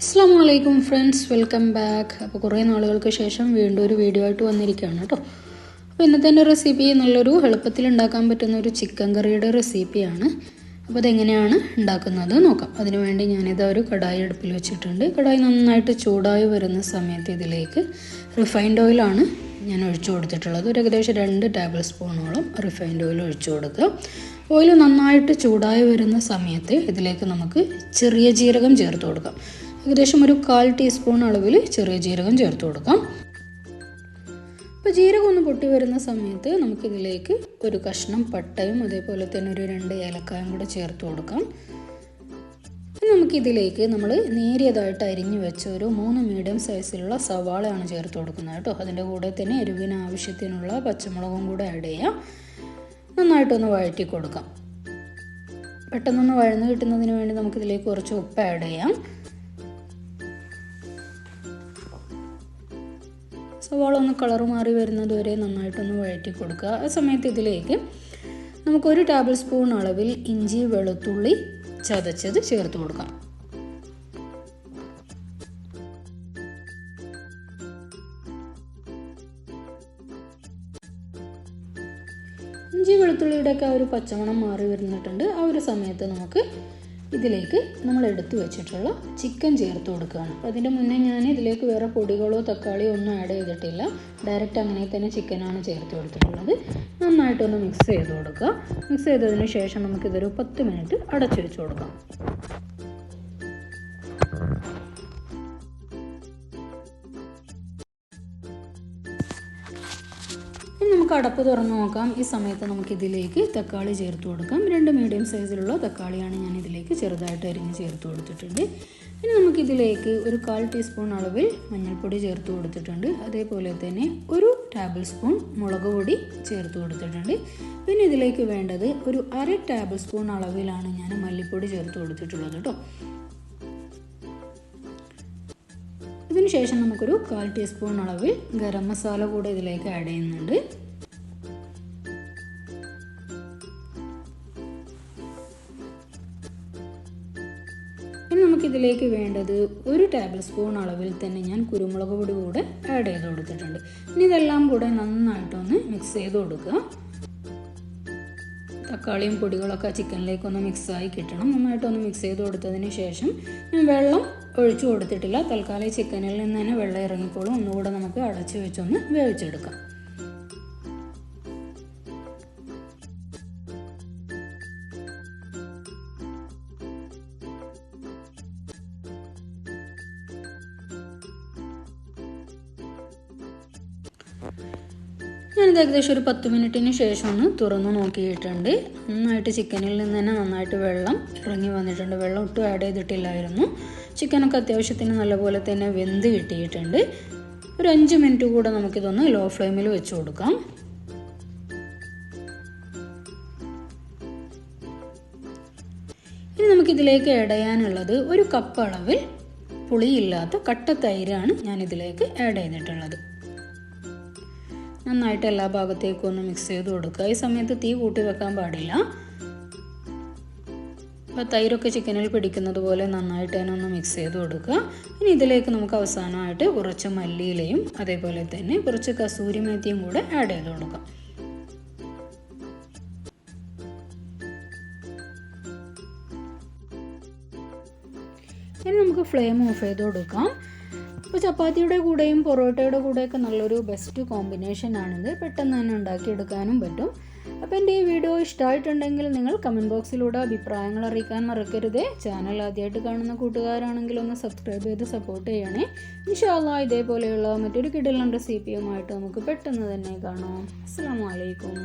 അസ്സാം വലൈക്കും friends welcome back. അപ്പോൾ കുറേ നാളുകൾക്ക് ശേഷം വീണ്ടും ഒരു വീഡിയോ ആയിട്ട് വന്നിരിക്കുകയാണ് കേട്ടോ. അപ്പോൾ ഇന്നത്തെ എന്റെ റെസിപ്പി നല്ലൊരു എളുപ്പത്തിൽ ഉണ്ടാക്കാൻ പറ്റുന്ന ഒരു ചിക്കൻ കറിയുടെ റെസിപ്പിയാണ് അപ്പോൾ അതെങ്ങനെയാണ് ഉണ്ടാക്കുന്നത് നോക്കാം. അതിനുവേണ്ടി ഞാനിത് ഒരു കടായി അടുപ്പിൽ വെച്ചിട്ടുണ്ട്. കടായി നന്നായിട്ട് ചൂടായി വരുന്ന സമയത്ത് ഇതിലേക്ക് റിഫൈൻഡ് ഓയിലാണ് ഞാൻ ഒഴിച്ചു കൊടുത്തിട്ടുള്ളത്. ഒരു ഏകദേശം രണ്ട് ടേബിൾ സ്പൂണോളം റിഫൈൻഡ് ഓയിൽ ഒഴിച്ചു കൊടുക്കുക. ഓയിൽ നന്നായിട്ട് ചൂടായി വരുന്ന സമയത്ത് ഇതിലേക്ക് നമുക്ക് ചെറിയ ജീരകം ചേർത്ത് കൊടുക്കാം. ഏകദേശം ഒരു കാൽ ടീസ്പൂൺ അളവിൽ ചെറിയ ജീരകം ചേർത്ത് കൊടുക്കാം. അപ്പോൾ ജീരകം ഒന്ന് പൊട്ടി വരുന്ന സമയത്ത് നമുക്കിതിലേക്ക് ഒരു കഷ്ണം പട്ടയും അതേപോലെ തന്നെ ഒരു രണ്ട് ഏലക്കായും കൂടെ ചേർത്ത് കൊടുക്കാം. നമുക്കിതിലേക്ക് നമ്മൾ നേരിയതായിട്ട് അരിഞ്ഞു വെച്ച ഒരു മൂന്ന് മീഡിയം സൈസിലുള്ള സവാളയാണ് ചേർത്ത് കൊടുക്കുന്നത് കേട്ടോ. അതിന്റെ കൂടെ തന്നെ എരിവിന് ആവശ്യത്തിനുള്ള പച്ചമുളകും കൂടെ ആഡ് ചെയ്യാം. നന്നായിട്ടൊന്ന് വഴറ്റി കൊടുക്കാം. പെട്ടെന്നൊന്ന് വഴന്ന് കിട്ടുന്നതിന് വേണ്ടി നമുക്കിതിലേക്ക് കുറച്ച് ഉപ്പ് ആഡ് ചെയ്യാം. സവാള ഒന്ന് കളർ മാറി വരുന്നത് വരെ നന്നായിട്ടൊന്ന് വഴറ്റി കൊടുക്കുക. ആ സമയത്ത് ഇതിലേക്ക് നമുക്കൊരു ടേബിൾ സ്പൂൺ അളവിൽ ഇഞ്ചി വെളുത്തുള്ളി ചതച്ചത് ചേർത്ത് കൊടുക്കാം. ഇഞ്ചി വെളുത്തുള്ളിയുടെ ഒക്കെ ആ ഒരു പച്ചമണം മാറി വരുന്നിട്ടുണ്ട്. ആ ഒരു സമയത്ത് നമുക്ക് ഇതിലേക്ക് നമ്മൾ എടുത്തു വെച്ചിട്ടുള്ള ചിക്കൻ ചേർത്ത് കൊടുക്കുകയാണ്. അപ്പോൾ അതിന്റെ മുന്നേ ഞാൻ ഇതിലേക്ക് വേറെ പൊടികളോ തക്കാളിയോ ഒന്നും ആഡ് ചെയ്തിട്ടില്ല. ഡയറക്റ്റ് അങ്ങനെ തന്നെ ചിക്കനാണ് ചേർത്ത് കൊടുത്തിട്ടുള്ളത്. നന്നായിട്ടൊന്ന് മിക്സ് ചെയ്ത് കൊടുക്കുക. മിക്സ് ചെയ്തതിന് ശേഷം നമുക്കിതൊരു പത്ത് മിനിറ്റ് അടച്ചു വെച്ച് കൊടുക്കാം. ഇനി നമുക്ക് അടപ്പ് തുറന്ന് നോക്കാം. ഈ സമയത്ത് നമുക്ക് ഇതിലേക്ക് തക്കാളി ചേർത്ത് കൊടുക്കാം. രണ്ട് മീഡിയം സൈസിലുള്ള തക്കാളിയാണ് ഞാൻ ഇതിലേക്ക് ചെറുതായിട്ട് അരിഞ്ഞ് ചേർത്ത് കൊടുത്തിട്ടുണ്ട്. ഇനി നമുക്കിതിലേക്ക് ഒരു കാൽ ടീസ്പൂൺ അളവിൽ മഞ്ഞൾപ്പൊടി ചേർത്ത് കൊടുത്തിട്ടുണ്ട്. അതേപോലെ തന്നെ ഒരു ടേബിൾ സ്പൂൺ മുളക് പൊടി ചേർത്ത് കൊടുത്തിട്ടുണ്ട്. പിന്നെ ഇതിലേക്ക് വേണ്ടത് ഒരു അര ടേബിൾ സ്പൂൺ അളവിലാണ് ഞാൻ മല്ലിപ്പൊടി ചേർത്ത് കൊടുത്തിട്ടുള്ളത് കേട്ടോ. ഇതിനുശേഷം നമുക്കൊരു കാൽ ടീസ്പൂൺ അളവിൽ ഗരം മസാല കൂടെ ഇതിലേക്ക് ആഡ് ചെയ്യുന്നുണ്ട്. ഇനി നമുക്കിതിലേക്ക് വേണ്ടത് ഒരു ടേബിൾ സ്പൂൺ അളവിൽ തന്നെ ഞാൻ കുരുമുളക് പൊടി കൂടെ ആഡ് ചെയ്ത് കൊടുത്തിട്ടുണ്ട്. ഇനി ഇതെല്ലാം കൂടെ നന്നായിട്ടൊന്ന് മിക്സ് ചെയ്ത് കൊടുക്കുക. തക്കാളിയും പൊടികളൊക്കെ ചിക്കനിലേക്കൊന്ന് മിക്സായി കിട്ടണം. നന്നായിട്ടൊന്ന് മിക്സ് ചെയ്ത് കൊടുത്തതിന് ശേഷം ഞാൻ വെള്ളം ഒഴിച്ചു കൊടുത്തിട്ടില്ല. തൽക്കാലം ചിക്കനിൽ നിന്ന് തന്നെ വെള്ളം ഇറങ്ങിക്കോളും. ഒന്നുകൂടെ നമുക്ക് അടച്ചു വെച്ചൊന്ന് വേവിച്ചെടുക്കാം. ഞാനിത് ഏകദേശം ഒരു പത്ത് മിനിറ്റിന് ശേഷം ഒന്ന് തുറന്നു നോക്കിയിട്ടുണ്ട്. നന്നായിട്ട് ചിക്കനിൽ നിന്ന് തന്നെ നന്നായിട്ട് വെള്ളം ഇറങ്ങി വന്നിട്ടുണ്ട്. വെള്ളം ഒട്ടും ആഡ് ചെയ്തിട്ടില്ലായിരുന്നു. ചിക്കനൊക്കെ അത്യാവശ്യത്തിന് നല്ലപോലെ തന്നെ വെന്ത് കിട്ടിയിട്ടുണ്ട്. ഒരു അഞ്ച് മിനിറ്റ് കൂടെ നമുക്കിതൊന്ന് ലോ ഫ്ലെയിമിൽ വെച്ച് കൊടുക്കാം. ഇനി നമുക്കിതിലേക്ക് ആഡ് ചെയ്യാനുള്ളത് ഒരു കപ്പ് അളവിൽ പുളിയില്ലാത്ത കട്ട തൈരാണ് ഞാനിതിലേക്ക് ആഡ് ചെയ്തിട്ടുള്ളത്. നന്നായിട്ട് എല്ലാ ഭാഗത്തേക്കും ഒന്ന് മിക്സ് ചെയ്ത് കൊടുക്കുക. ഈ സമയത്ത് തീ കൂട്ടി വെക്കാൻ പാടില്ല. അപ്പോൾ തൈരൊക്കെ ചിക്കനിൽ പിടിക്കുന്നത് പോലെ നന്നായിട്ട് തന്നെ ഒന്ന് മിക്സ് ചെയ്ത് കൊടുക്കുക. ഇനി ഇതിലേക്ക് നമുക്ക് അവസാനമായിട്ട് കുറച്ച് മല്ലിയിലയും അതേപോലെ തന്നെ കുറച്ച് കസൂരി മേത്തിയും കൂടെ ആഡ് ചെയ്ത് കൊടുക്കാം. ഇനി നമുക്ക് ഫ്ലെയിം ഓഫ് ചെയ്ത് കൊടുക്കാം. ഇപ്പോൾ ചപ്പാത്തിയുടെ കൂടെയും പൊറോട്ടയുടെ കൂടെയൊക്കെ നല്ലൊരു ബെസ്റ്റ് കോമ്പിനേഷൻ ആണിത്. പെട്ടെന്ന് തന്നെ ഉണ്ടാക്കിയെടുക്കാനും പറ്റും. അപ്പോൾ എന്റെ ഈ വീഡിയോ ഇഷ്ടമായിട്ടുണ്ടെങ്കിൽ നിങ്ങൾ കമന്റ് ബോക്സിലൂടെ അഭിപ്രായങ്ങൾ അറിയിക്കാൻ മറക്കരുതേ. ചാനൽ ആദ്യമായിട്ട് കാണുന്ന കൂട്ടുകാരാണെങ്കിൽ ഒന്ന് സബ്സ്ക്രൈബ് ചെയ്ത് സപ്പോർട്ട് ചെയ്യണേ. ഇൻഷാല്ല ഇതേപോലെയുള്ള മറ്റൊരു കിടലുണ്ട് സി പി റെസിപ്പിയുമായിട്ട് നമുക്ക് പെട്ടെന്ന് തന്നെ കാണാം. അസ്സാം വലൈക്കും